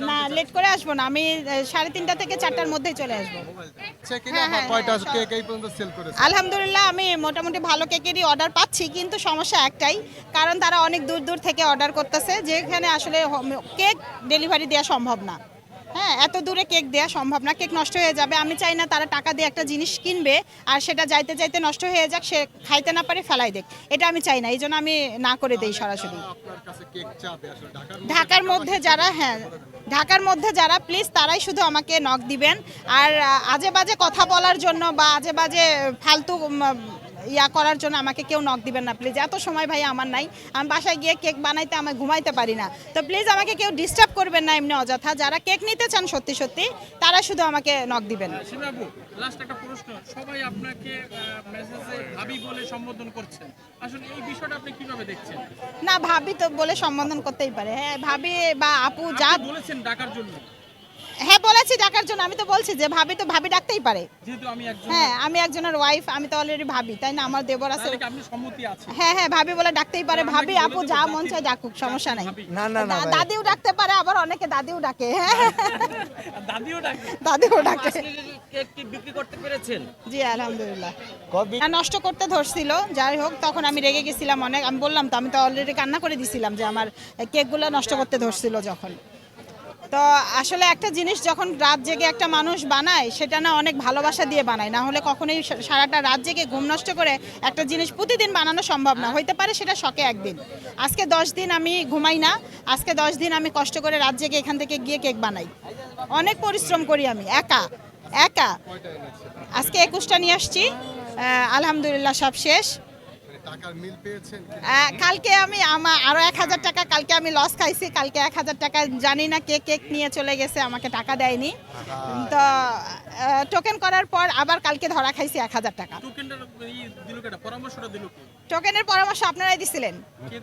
না লেট করে আসব না আমি সাড়ে তিনটা থেকে চারটার মধ্যেই চলে আসব। হ্যাঁ, হ্যাঁ, হ্যাঁ, আলহামদুলিল্লাহ আমি মোটামুটি ভালো কেকেরই অর্ডার পাচ্ছি কিন্তু সমস্যা একটাই কারণ তারা অনেক দূর দূর থেকে অর্ডার করতেছে যেখানে আসলে কেক ডেলিভারি দেওয়া সম্ভব না। হ্যাঁ এত দূরে কেক দেওয়া সম্ভব না কেক নষ্ট হয়ে যাবে আমি চাই না তারা টাকা দিয়ে একটা জিনিস কিনবে আর সেটা যাইতে যাইতে নষ্ট হয়ে যাক সে খাইতে না পারে ফেলাই দেখ এটা আমি চাই না এই জন্য আমি না করে দেই সরাসরি। ঢাকার মধ্যে যারা হ্যাঁ ঢাকার মধ্যে যারা প্লিজ তারাই শুধু আমাকে নক দিবেন। আর, আজে বাজে কথা বলার জন্য বা আজে বাজে, ফালতু ইয়া করার জন্য আমাকে কেউ নক দিবেন না প্লিজ এত সময় ভাই আমার নাই। আমি বাসায় গিয়ে কেক বানাইতে আমি ঘুমাইতে পারি না। তো প্লিজ আমাকে কেউ ডিস্টার্ব করবেন না এমনি অযথা। যারা কেক নিতে চান সত্যি সত্যি তারা শুধু আমাকে নক দিবেন। লাস্ট একটা প্রশ্ন। সবাই আপনাকে মেসেজে ভাবি বলে সম্বোধন করছেন। আসলে এই বিষয়টা আপনি কীভাবে দেখছেন? না ভাবি তো বলে সম্বোধন করতেই পারে। হ্যাঁ ভাবি বা আপু যা বলেছেন ডাকার জন্য। ডাকার জন্য আমি তো বলছি যে ভাবি তো ভাবি ডাকতেই পারে। যেহেতু আমি একজন হ্যাঁ আমি একজনের ওয়াইফ আমি তো অলরেডি ভাবি তাই না? আমার দেবর আছে। আপনি সম্মতি আছে হ্যাঁ হ্যাঁ ভাবি বলে ডাকতেই পারে। ভাবি আপু যা মন চায় ডাকুক সমস্যা নাই। না না না দাদিও ডাকতে পারে আবার অনেকে দাদিও ডাকে। হ্যাঁ দাদিও ডাকে। দাদিও ডাকে। কেক কি বিক্রি করতে পেরেছেন? জি আলহামদুলিল্লাহ। নষ্ট করতে ধরছিল যাই হোক তখন আমি রেগে গেছিলাম অনেক আমি বললাম তো আমি তো অলরেডি কান্না করে দিছিলাম যে আমার কেকগুলো নষ্ট করতে ধরছিল যখন। তো আসলে একটা জিনিস যখন রাত জেগে একটা মানুষ বানায়, সেটা না অনেক ভালোবাসা দিয়ে বানায়। না হলে কখনোই সারাটা রাত জেগে ঘুম নষ্ট করে একটা জিনিস প্রতিদিন বানানো সম্ভব না। হইতে পারে সেটা শখে একদিন। আজকে দশ দিন আমি ঘুমাই না, আজকে দশ দিন আমি কষ্ট করে রাত জেগে এখান থেকে গিয়ে কেক বানাই। অনেক পরিশ্রম করি আমি, একা একা। আজকে একুশটা নিয়ে আসছি আলহামদুলিল্লাহ সব শেষ। কালকে আমি আমার আরও এক হাজার টাকা কালকে আমি লস খাইছি। কালকে এক হাজার টাকা জানি না কে কেক নিয়ে চলে গেছে আমাকে টাকা দেয়নি। তো টোকেন করার পর আবার কালকে ধরা খাইছি এক হাজার টাকা। টোকেনের পরামর্শ আপনারাই দিছিলেন। কে